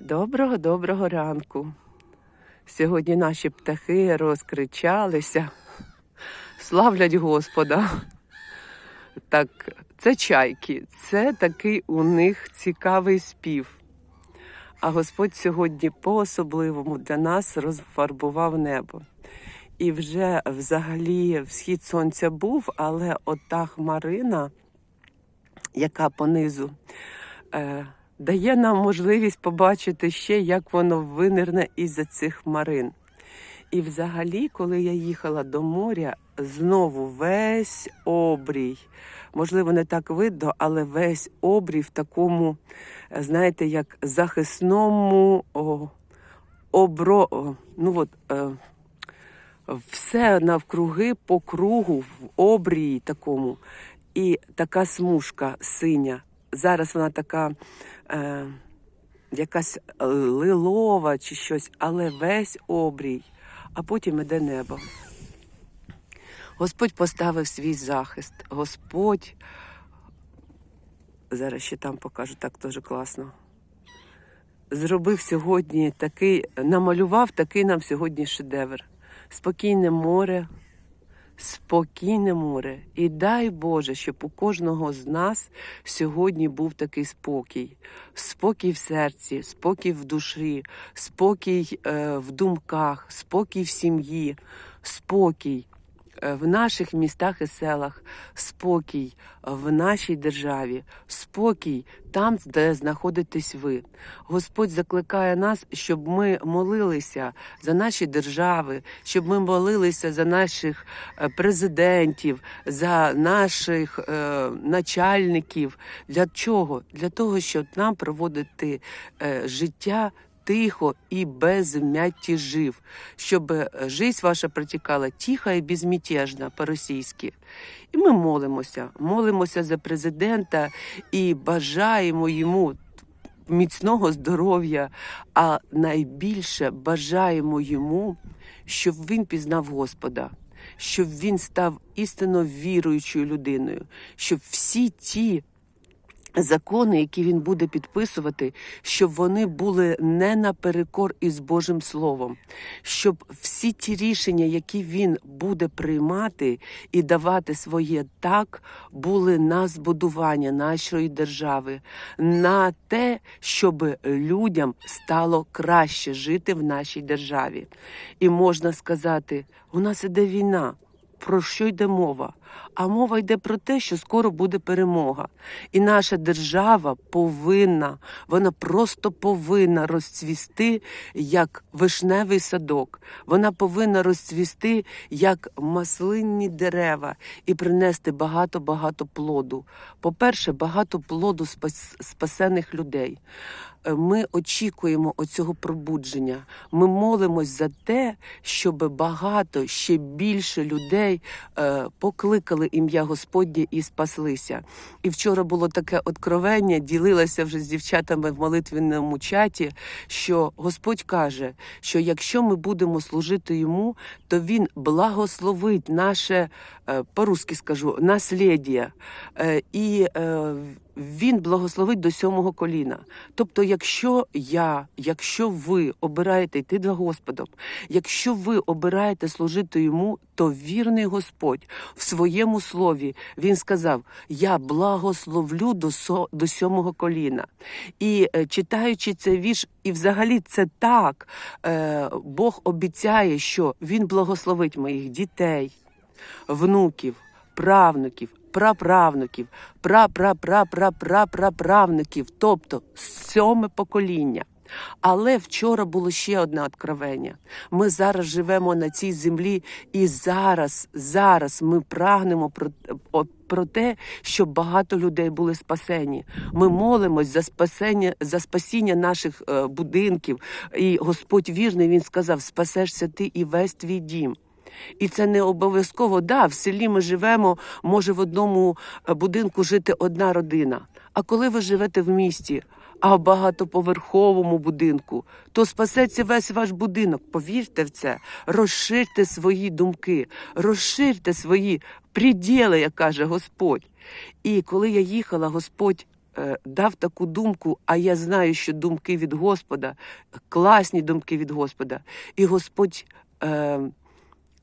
Доброго доброго ранку. Сьогодні наші птахи розкричалися, славлять Господа. Так, це чайки, це такий у них цікавий спів. А Господь сьогодні по-особливому для нас розфарбував небо. І вже взагалі всхід сонця був, але ота хмарина, яка понизу, е, дає нам можливість побачити ще, як воно винирне із-за цих хмарин. І взагалі, коли я їхала до моря, знову весь обрій, можливо, не так видно, але весь обрій в такому, знаєте, як захисному о, обро, о, ну от, е, все навкруги по кругу в обрії такому, і така смужка синя. Зараз вона така е, якась лилова чи щось, але весь обрій, а потім іде небо. Господь поставив свій захист. Господь. Зараз ще там покажу, так теж класно. Зробив сьогодні такий, намалював такий нам сьогодні шедевр. Спокійне море, спокійне море. І дай Боже, щоб у кожного з нас сьогодні був такий спокій. Спокій в серці, спокій в душі, спокій е, в думках, спокій в сім'ї, спокій в наших містах і селах, спокій в нашій державі, спокій там, де знаходитесь ви. Господь закликає нас, щоб ми молилися за наші держави, щоб ми молилися за наших е, президентів, за наших е, начальників. Для чого? Для того, щоб нам проводити е, життя тихо і без вмятті жив, щоб е, жизнь ваша протікала тихо і безмятежно по-російськи. І ми молимося, молимося за президента і бажаємо йому міцного здоров'я, а найбільше бажаємо йому, щоб він пізнав Господа. Щоб він став істинно віруючою людиною, щоб всі ті закони, які він буде підписувати, щоб вони були не наперекор із Божим Словом, щоб всі ті рішення, які він буде приймати і давати своє так, були на збудування нашої держави, на те, щоб людям стало краще жити в нашій державі. І можна сказати, у нас іде війна. Про що йде мова? А мова йде про те, що скоро буде перемога. І наша держава повинна, вона просто повинна розцвісти як вишневий садок. Вона повинна розцвісти як маслинні дерева і принести багато-багато плоду. По-перше, багато плоду спасених людей. Е, Ми очікуємо оцього пробудження. Ми молимось за те, щоб багато ще більше людей е, покликали ім'я Господнє і спаслися. І вчора було таке откровення, ділилася вже з дівчатами в молитвенному чаті, що Господь каже, що якщо ми будемо служити йому, то він благословить наше, е, по-русски скажу, наслідя. Е, І е, він благословить до сьомого коліна. Тобто, якщо я, якщо ви обираєте йти до Господом, якщо ви обираєте служити йому, то вірний Господь в своєму слові він сказав: Я благословлю до, со, до сьомого коліна. І е, читаючи цей вірш, і взагалі це так, е, Бог обіцяє, що Він благословить моїх дітей, внуків, правнуків, праправнуків, прапрапрапрапрапраправнуків, тобто сьоме покоління. Але вчора було ще одне откровення. Ми зараз живемо на цій землі, і зараз, зараз ми прагнемо про, про те, щоб багато людей були спасені. Ми молимось за спасення, за спасіння наших будинків. І Господь вірний, він сказав: спасешся ти і весь твій дім. І це не обов'язково. Да, в селі ми живемо, може в одному е, будинку жити одна родина. А коли ви живете в місті, а в багатоповерховому будинку, то спасеться весь ваш будинок. Повірте в це, розширте свої думки, розширте свої приділи, як каже Господь. І коли я їхала, Господь е, дав таку думку, а я знаю, що думки від Господа, класні думки від Господа. І Господь е,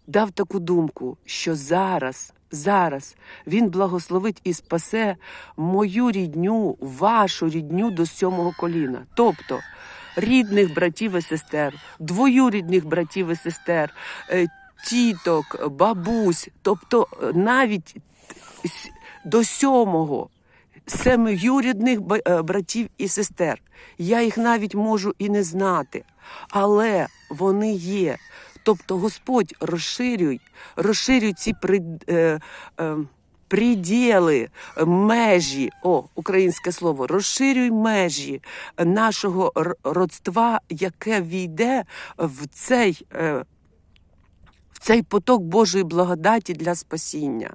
дав таку думку, що зараз, зараз Він благословить і спасе мою рідню, вашу рідню до сьомого коліна. Тобто рідних братів і сестер, двоюрідних братів і сестер, е, тіток, бабусь, тобто навіть до сьомого семиюрідних ба- е, братів і сестер. Я їх навіть можу і не знати, але вони є. Тобто Господь розширюй, розширюй ці при, е, е, приділи, межі, о, українське слово, розширюй межі нашого родства, яке війде в цей. Е, в цей поток Божої благодаті для спасіння.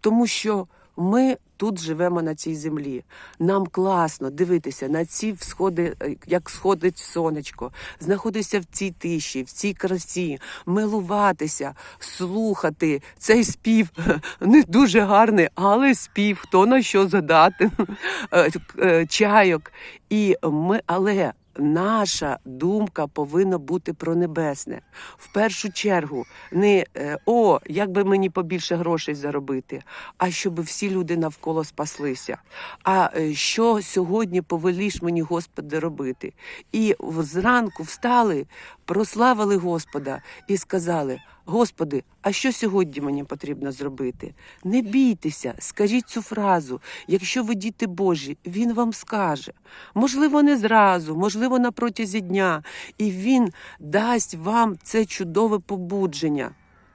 Тому що ми тут живемо на цій землі. Нам класно дивитися на ці всходи, е, як сходить сонечко, знаходитися в цій тиші, в цій красі, милуватися, слухати цей спів не дуже гарний, але спів, хто на що задати, е, е, чайок. І ми, але наша думка повинна бути про небесне. В першу чергу, не е, о, як би мені побільше грошей заробити, а щоб всі люди навколо спаслися. А е, що сьогодні повеліш мені, Господи, робити? І зранку встали, прославили Господа і сказали: Господи, а що сьогодні мені потрібно зробити? Не бійтеся, скажіть цю фразу. Якщо ви діти Божі, Він вам скаже. Можливо, не зразу, можливо, на протязі дня. І Він дасть вам це чудове побудження.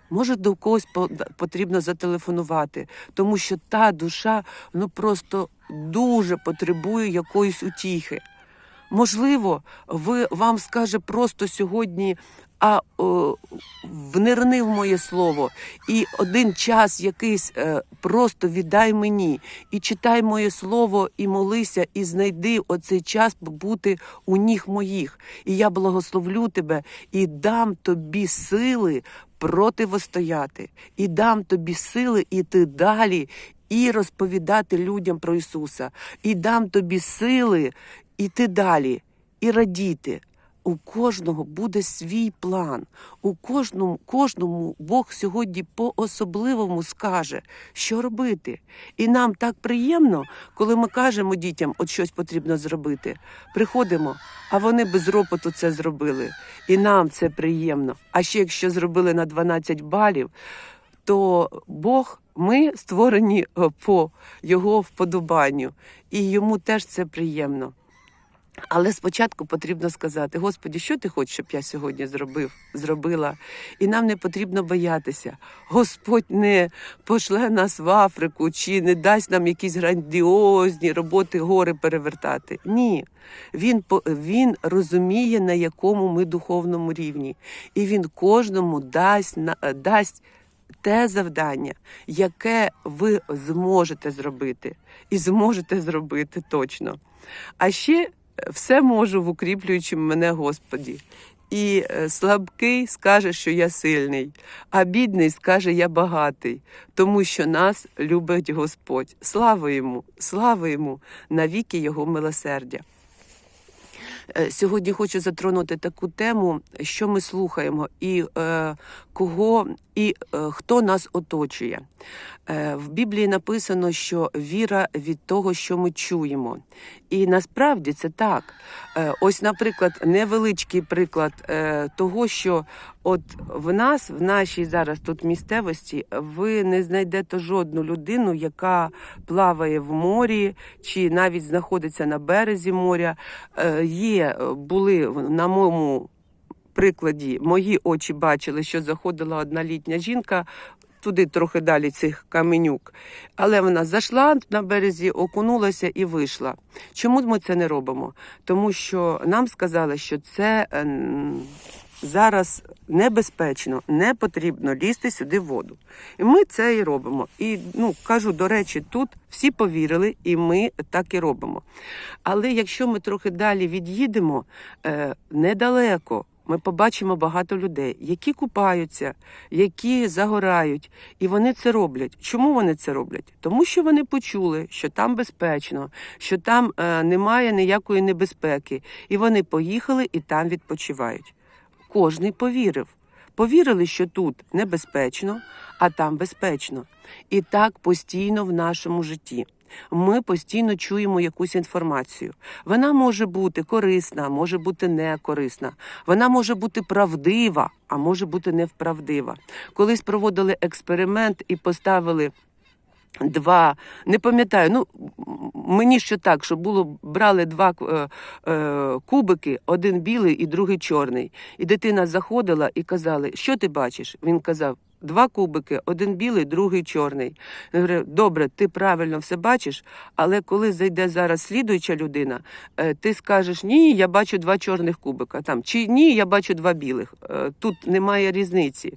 Може, до когось по- потрібно зателефонувати, тому що та душа ну просто дуже потребує якоїсь утіхи. Можливо, ви вам скаже просто сьогодні, а о, внирни в моє слово, і один час якийсь е, просто віддай мені, і читай моє слово, і молися, і знайди оцей час бути у ніг моїх. І я благословлю тебе і дам тобі сили противостояти, і дам тобі сили іти далі. І розповідати людям про Ісуса, і дам тобі сили іти далі і радіти. У кожного буде свій план. У кожному, кожному Бог сьогодні по-особливому скаже, що робити. І нам так приємно, коли ми кажемо дітям, от щось потрібно зробити. Приходимо, а вони без ропоту це зробили. І нам це приємно. А ще якщо зробили на 12 балів, то Бог, ми створені по його вподобанню, і йому теж це приємно. Але спочатку потрібно сказати: Господі, що ти хочеш, щоб я сьогодні зробив, зробила? І нам не потрібно боятися. Господь не пошле нас в Африку чи не дасть нам якісь грандіозні роботи гори перевертати. Ні. Він, він розуміє, на якому ми духовному рівні, і він кожному дасть, дасть те завдання, яке ви зможете зробити, і зможете зробити точно. А ще все можу в укріплюючим мене Господі. І е, слабкий скаже, що я сильний, а бідний скаже, я багатий, тому що нас любить Господь. Слава йому, слава йому навіки Його милосердя. Е, Сьогодні хочу затронути таку тему, що ми слухаємо, і е, кого і е, хто нас оточує. Е, в Біблії написано, що віра від того, що ми чуємо. І насправді це так. Е, ось, наприклад, невеличкий приклад того, що от в нас, в нашій зараз тут місцевості, ви не знайдете жодну людину, яка плаває в морі чи навіть знаходиться на березі моря. Є, були на моєму прикладі, мої очі бачили, що заходила одна літня жінка. Туди трохи далі цих каменюк. Але вона зайшла на березі, окунулася і вийшла. Чому ми це не робимо? Тому що нам сказали, що це е, зараз небезпечно, не потрібно лізти сюди в воду. І ми це і робимо. І ну кажу, до речі, тут всі повірили, і ми так і робимо. Але якщо ми трохи далі від'їдемо, е, недалеко ми побачимо багато людей, які купаються, які загорають, і вони це роблять. Чому вони це роблять? Тому що вони почули, що там безпечно, що там е, немає ніякої небезпеки, і вони поїхали і там відпочивають. Кожний повірив. Повірили, що тут небезпечно, а там безпечно. І так постійно в нашому житті. Ми постійно чуємо якусь інформацію. Вона може бути корисна, може бути некорисна. Вона може бути правдива, а може бути неправдива. Колись проводили експеримент і поставили. Два, не пам'ятаю, ну мені ще так, що було, брали два е, е, кубики, один білий і другий чорний. І дитина заходила і казали, що ти бачиш? Він казав, два кубики, один білий, другий чорний. Я говорю, добре, ти правильно все бачиш, але коли зайде зараз слідуюча людина, е, ти скажеш, ні, я бачу два чорних кубика. Там, чи ні, я бачу два білих. Е, Тут немає різниці.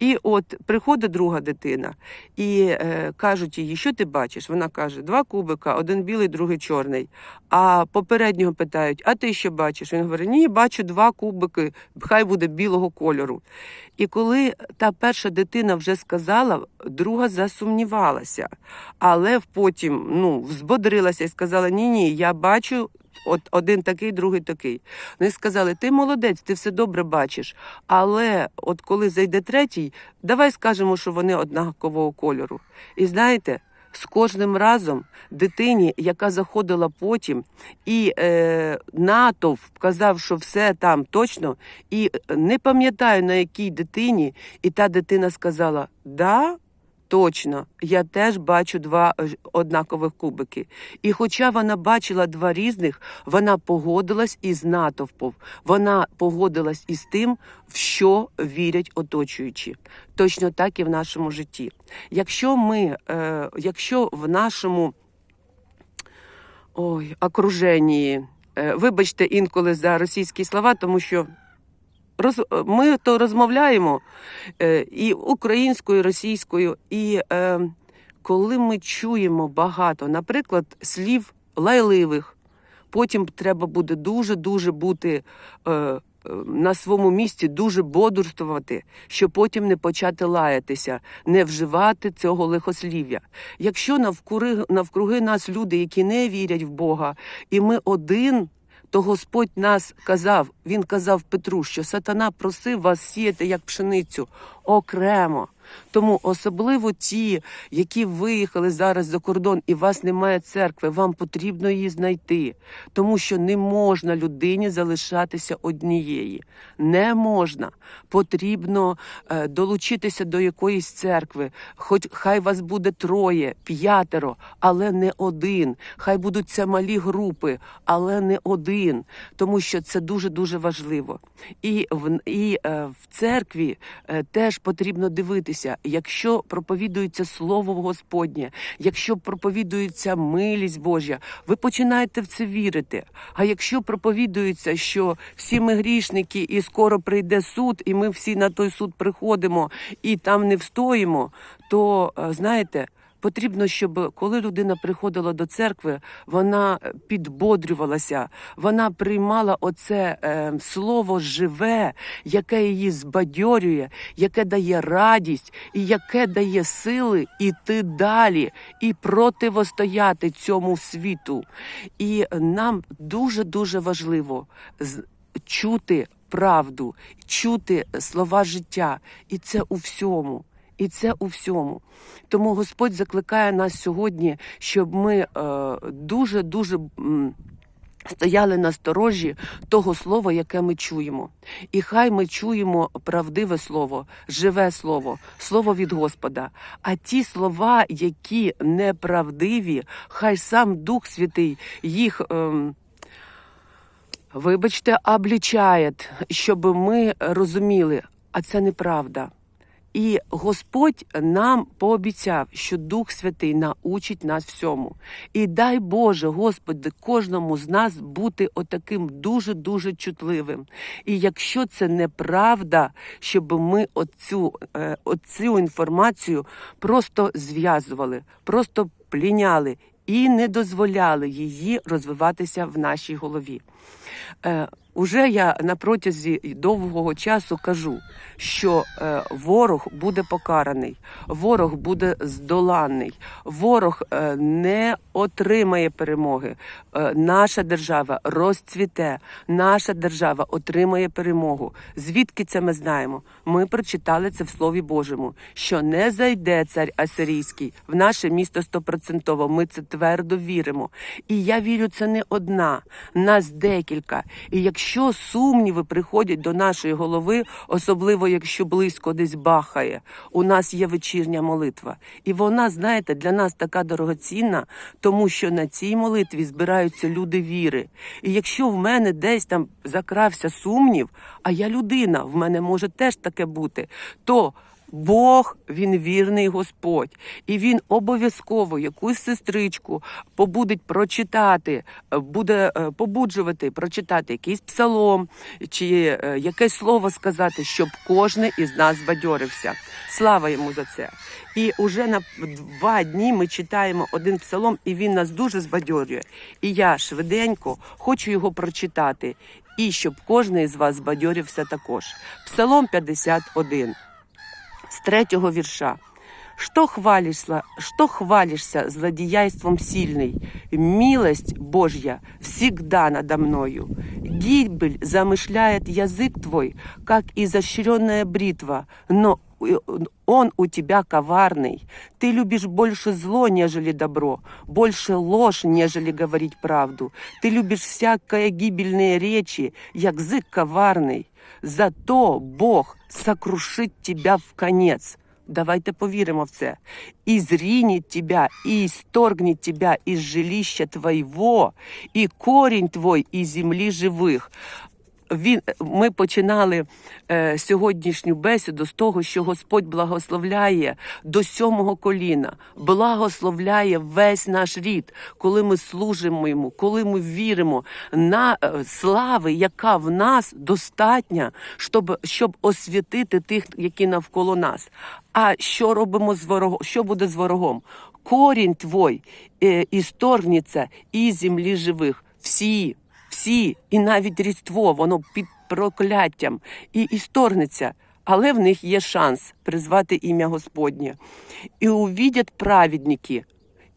І от приходить друга дитина і е, кажуть їй, що ти бачиш? Вона каже, два кубика, один білий, другий чорний. А попереднього питають, а ти що бачиш? Він говорить, ні, бачу два кубики, хай буде білого кольору. І коли та перша дитина вже сказала, друга засумнівалася, але потім ну, взбодрилася і сказала: Ні, ні, я бачу. От один такий, другий такий. Вони сказали: ти молодець, ти все добре бачиш. Але от коли зайде третій, давай скажемо, що вони однакового кольору. І знаєте, з кожним разом дитині, яка заходила потім, і е, натовп казав, що все там точно, і не пам'ятаю на якій дитині, і та дитина сказала: Да, точно, я теж бачу два е, однакових кубики. І хоча вона бачила два різних, вона погодилась із натовпом, вона погодилась із тим, в що вірять оточуючі. Точно так і в нашому житті. Якщо ми, е, якщо в нашому ой, окруженні, е, вибачте інколи за російські слова, тому що роз, ми то розмовляємо е, і українською, і російською, і е, коли ми чуємо багато, наприклад, слів лайливих, потім треба буде дуже-дуже бути. Е, е, на своєму місці дуже бодрствувати, щоб потім не почати лаятися, не вживати цього лихослів'я. Якщо навкруги, навкруги нас люди, які не вірять в Бога, і ми один, то Господь нас казав, Він казав Петру, що сатана просив вас сіяти як пшеницю окремо. Тому особливо ті, які виїхали зараз за кордон, і вас немає церкви, вам потрібно її знайти, тому що не можна людині залишатися однієї. Не можна. Потрібно е, долучитися до якоїсь церкви. Хоч хай вас буде троє, п'ятеро, але не один. Хай будуть це малі групи, але не один, тому що це дуже дуже важливо. І в і е, в церкві е, теж потрібно дивитися, якщо проповідується слово Господнє, якщо проповідується милість Божя, ви починаєте в це вірити. А якщо проповідується, що всі ми грішники, і скоро прийде суд, і ми всі на той суд приходимо і там не встоїмо, то е, знаєте. Потрібно, щоб коли людина приходила до церкви, вона е, підбодрювалася, вона приймала оце е, слово живе, яке її збадьорює, яке дає радість і яке дає сили іти далі і противостояти цьому світу. І нам дуже дуже важливо чути правду, чути слова життя, і це у всьому. І це у всьому. Тому Господь закликає нас сьогодні, щоб ми дуже дуже стояли на сторожі того слова, яке ми чуємо. І хай ми чуємо правдиве слово, живе слово, слово від Господа. А ті слова, які неправдиві, хай сам Дух Святий їх. ем, Вибачте, облічає, щоб ми розуміли, а це неправда. І Господь нам пообіцяв, що Дух Святий научить нас всьому. І дай Боже, Господи, кожному з нас бути отаким дуже дуже чутливим. І якщо це неправда, щоб ми оцю, е, оцю інформацію просто зв'язували, просто пліняли і не дозволяли її розвиватися в нашій голові. Уже я на протязі довгого часу кажу, що е, ворог буде покараний, ворог буде здоланий, ворог е, не отримає перемоги. Е, наша держава розцвіте, наша держава отримає перемогу. Звідки це ми знаємо? Ми прочитали це в Слові Божому, що не зайде цар Асирійський в наше місто стопроцентово. Ми це твердо віримо. І я вірю, це не одна, нас декілька. І якщо сумніви приходять до нашої голови, особливо якщо близько десь бахає, у нас є вечірня молитва. І вона, знаєте, для нас така дорогоцінна, тому що на цій молитві збираються люди віри. І якщо в мене десь там закрався сумнів, а я людина, в мене може теж таке бути, то Бог він вірний Господь, і він обов'язково якусь сестричку побудить прочитати, е, буде е, побуджувати прочитати якийсь псалом чи е, якесь слово сказати, щоб кожен із нас збадьорився. Слава йому за це. І уже на два дні ми читаємо один псалом, і він нас дуже збадьорює. І я швиденько хочу його прочитати, і щоб кожен із вас збадьорився також. Псалом 51 с третьего верша. Что хвалишься, что хвалишься злодеяйством сильный? Милость Божья всегда надо мною. Гибель замышляет язык твой, как изощренная бритва, но он у тебя коварный. Ты любишь больше зло, нежели добро, больше ложь, нежели говорить правду. Ты любишь всякое гибельные речи, язык коварный. Зато Бог сокрушить тебя в конец. Давайте повіримо в це. І зрінить тебя, і історгнет тебя із жилища твоєго, і корінь твой із землі живих. Він, ми починали е, сьогоднішню бесіду з того, що Господь благословляє до сьомого коліна, благословляє весь наш рід, коли ми служимо йому, коли ми віримо на е, слави, яка в нас достатня, щоб, щоб освятити тих, які навколо нас. А що робимо з ворогом? Що буде з ворогом? Корінь твой е, історгнеться із землі живих. Всі всі, і навіть різдво, воно під прокляттям і історнеться. Але в них є шанс призвати ім'я Господнє. І увидять праведники,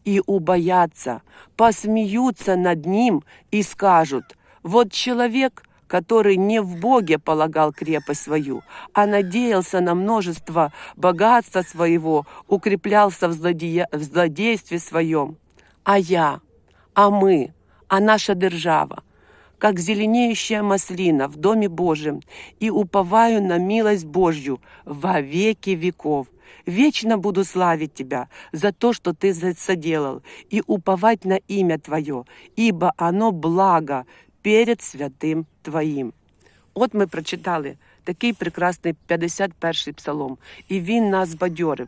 и убоятся, посмеются над ним и скажут, вот человек, который не в Боге полагал крепость свою, а надеялся на множество богатства своего, укреплялся в, злодея... в злодействе своем. А я, а мы, а наша держава, как зеленеющая маслина в Доме Божьем, и уповаю на милость Божью во веки веков. Вечно буду славить Тебя за то, что Ты за- соделал, и уповать на имя Твое, ибо оно благо перед святым Твоїм. От ми прочитали такий прекрасний 51-й псалом, і він нас збадьорив.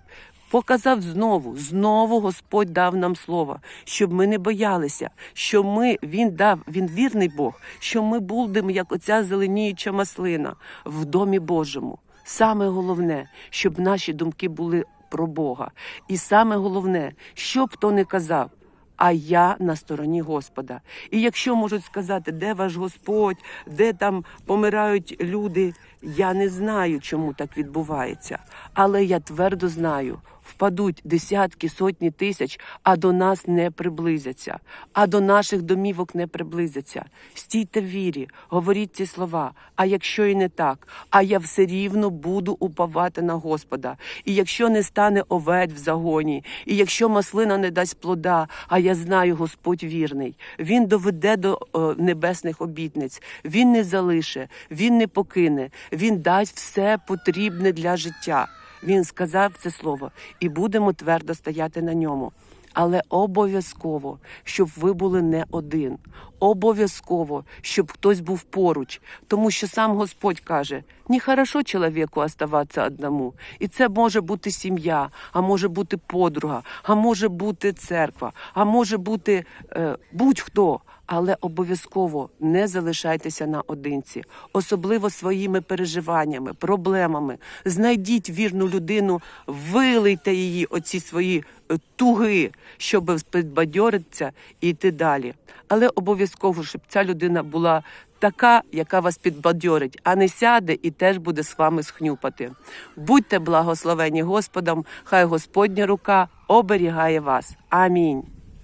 Показав знову, знову Господь дав нам слово, щоб ми не боялися, що ми, Він дав, Він вірний Бог, що ми будемо, як оця зеленіюча маслина в домі Божому. Саме головне, щоб наші думки були про Бога. І саме головне, що б хто не казав, а я на стороні Господа. І якщо можуть сказати, де ваш Господь, де там помирають люди, я не знаю, чому так відбувається. Але я твердо знаю, впадуть десятки, сотні тисяч, а до нас не приблизяться, а до наших домівок не приблизяться. Стійте в вірі, говоріть ці слова. А якщо і не так, а я все рівно буду уповати на Господа. І якщо не стане овець в загоні, і якщо маслина не дасть плода, а я знаю, Господь вірний, Він доведе до е, небесних обітниць, Він не залише, Він не покине, Він дасть все потрібне для життя. Він сказав це слово, і будемо твердо стояти на ньому. Але обов'язково, щоб ви були не один. Обов'язково, щоб хтось був поруч. Тому що сам Господь каже: не хорошо чоловіку оставатися одному. І це може бути сім'я, а може бути подруга, а може бути церква, а може бути е, будь-хто. Але обов'язково не залишайтеся наодинці, особливо своїми переживаннями, проблемами. Знайдіть вірну людину, вилийте її, оці свої туги, щоб підбадьоритися і йти далі. Але обов'язково, щоб ця людина була така, яка вас підбадьорить, а не сяде і теж буде з вами схнюпати. Будьте благословені Господом, хай Господня рука оберігає вас. Амінь.